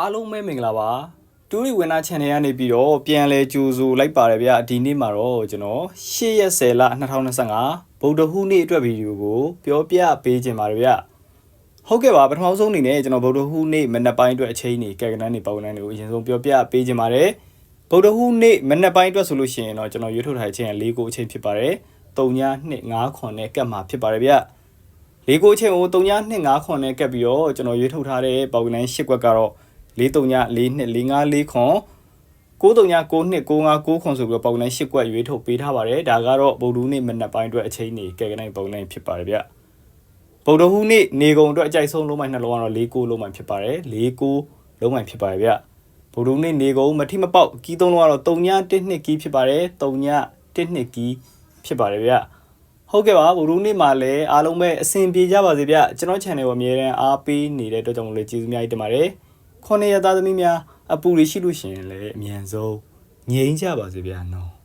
အားလုံးပဲမင်္ဂလာပါတူရီဝင်နာ channel ကနေပြီးတော့ပြန်လဲကြိုဆိုလိုက်ပါတယ်ဗျဒီနေ့မှာတော့ကျွန်တော်8ရက်10လ2025ဗုဒ္ဓဟူးနေ့အတွက်ဗီဒီယိုကိုပြောပြပေးခြင်းပါတယ်ဗျဟုတ်ကဲ့ပါပထမဆုံးအနေနဲ့ကျွန်တော်ဗုဒ္ဓဟူးနေ့မနက်ပိုင်းအတွက်အချိန်နေကဲကနန်းနေပုံနန်းတွေကိုအရင်ဆုံးပြောပြပေးခြင်းပါတယ်ဗုဒ္ဓဟူးနေ့မနက်ပိုင်းအတွက်ဆိုလို့ရှိရင်တော့ကျွန်တော်ရွေးထုတ်ထားတဲ့အချိန်က၄ကိုအချိန်ဖြစ်ပါတယ်3ည2 5ခွန်နဲ့ကတ်မှာဖြစ်ပါတယ်ဗျလေးကိုအချိန်ကို3ည2 5ခွန်နဲ့ကတ်ပြီးတော့ကျွန်တော်ရွေးထုတ်ထားတဲ့ပေါကနန်း၈ကွက်ကတော့ 43ည4နှစ်45ခွန်93ည9နှစ်95ခွန်ဆိုပြီးတော့ပုံနှိုင်း10ကွက်ရွေးထုတ်ပေးထားပါတယ်ဒါကတော့ဗုဒ္ဓဟူးနေ့မနက်ပိုင်းအတွက်အချိန်နေကဲကနေပုံနှိုင်းဖြစ်ပါတယ်ဗျဗုဒ္ဓဟူးနေ့နေကုံအတွက်အကြိုက်ဆုံးလုံးမိုင်းနှလုံးကတော့49လုံးမိုင်းဖြစ်ပါတယ်49လုံးမိုင်းဖြစ်ပါတယ်ဗျဗုဒ္ဓဟူးနေ့နေကုံမထိမပေါက်ကီးသုံးလုံးကတော့3ည1နှစ်ကီးဖြစ်ပါတယ်3ည1နှစ်ကီးဖြစ်ပါတယ်ဗျဟုတ်ကဲ့ပါဗုဒ္ဓဟူးနေ့မှာလည်းအားလုံးပဲအဆင်ပြေကြပါစေဗျကျွန်တော် channel ကိုအမြဲတမ်းအားပေးနေတဲ့အတွက်ကြောင့်မလို့ကျေးဇူးအများကြီးတင်ပါတယ် ခုနှစ်ရသားသမီးများအပူတွေရှိလို့ရှိရင်လည်းအမြန်ဆုံးငြိမ်းကြပါစေဗျာနော်